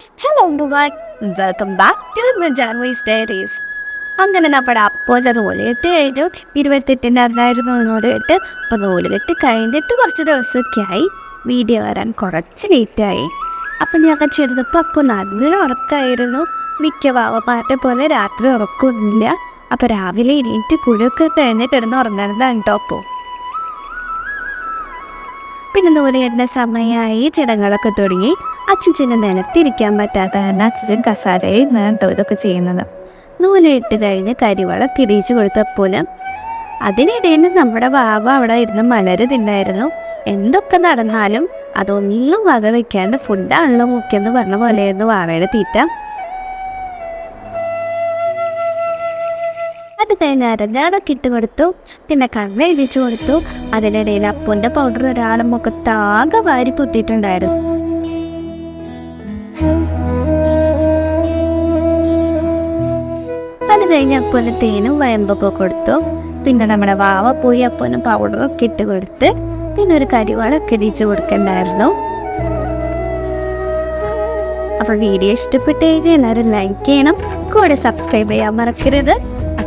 Hello welcome back to Janvi's diaries അങ്ങനെ നമ്മുടെ അപ്പോലെ നൂലിട്ട് കഴിഞ്ഞു ഇരുപത്തെട്ടിന്റെ അറിഞ്ഞായിരുന്നു നൂലിട്ട് അപ്പോൾ നൂലിട്ട് കഴിഞ്ഞിട്ട് കുറച്ച് ദിവസമൊക്കെ ആയി വീഡിയോ വരാൻ കുറച്ച് ലേറ്റായി അപ്പം ഞാൻ ചെയ്തപ്പോൾ അപ്പോൾ നല്ല ഉറക്കമായിരുന്നു മിക്ക വാവമാരുടെ പോലെ രാത്രി ഉറക്കമൊന്നുമില്ല അപ്പോൾ രാവിലെ എണീറ്റ് കുളിയൊക്കെ കഴിഞ്ഞ് കിടന്ന് ഉറങ്ങുന്നതാണ് കേട്ടോ അപ്പോൾ. പിന്നെ നൂലിടുന്ന സമയമായി ചടങ്ങുകളൊക്കെ തുടങ്ങി അച്ഛന് നിലത്തിരിക്കാൻ പറ്റാത്ത കാരണം അച്ഛൻ കസാരയിൽ കേട്ടോ ഇതൊക്കെ ചെയ്യുന്നത്. നൂലിട്ട് കഴിഞ്ഞ് കരിവള തിരിച്ചു കൊടുത്തപ്പോലും അതിനിടയിൽ നമ്മുടെ ബാബ അവിടെ ഇരുന്ന് മലര് തിന്നായിരുന്നു എന്തൊക്കെ നടന്നാലും അതൊന്നും വക വെക്കാണ്ട് ഫുഡാണല്ലോ മുഖ്യെന്ന് പറഞ്ഞ പോലെയായിരുന്നു വാവയുടെ തീറ്റ. കഴിഞ്ഞ് അരഞ്ഞാടൊക്കെ ഇട്ട് കൊടുത്തു. പിന്നെ കണ്ണ് എഴുതിച്ചു കൊടുത്തു. അതിനിടയിൽ അപ്പൂന്റെ പൗഡർ ഒരാളെ മുഖത്താകെ വാരി പൊത്തിയിട്ടുണ്ടായിരുന്നു. അത് കഴിഞ്ഞ് അപ്പൂന് തേനും വയമ്പൊക്കെ കൊടുത്തു. പിന്നെ നമ്മുടെ വാവ പോയി അപ്പൂന് പൗഡറൊക്കെ ഇട്ട് കൊടുത്ത് പിന്നെ ഒരു കരിവാളൊക്കെ ഇടിച്ചു കൊടുക്കണ്ടായിരുന്നു. അപ്പോൾ വീഡിയോ ഇഷ്ടപ്പെട്ടു കഴിഞ്ഞാൽ എല്ലാവരും ലൈക്ക് ചെയ്യണം. കൂടെ സബ്സ്ക്രൈബ് ചെയ്യാൻ മറക്കരുത്.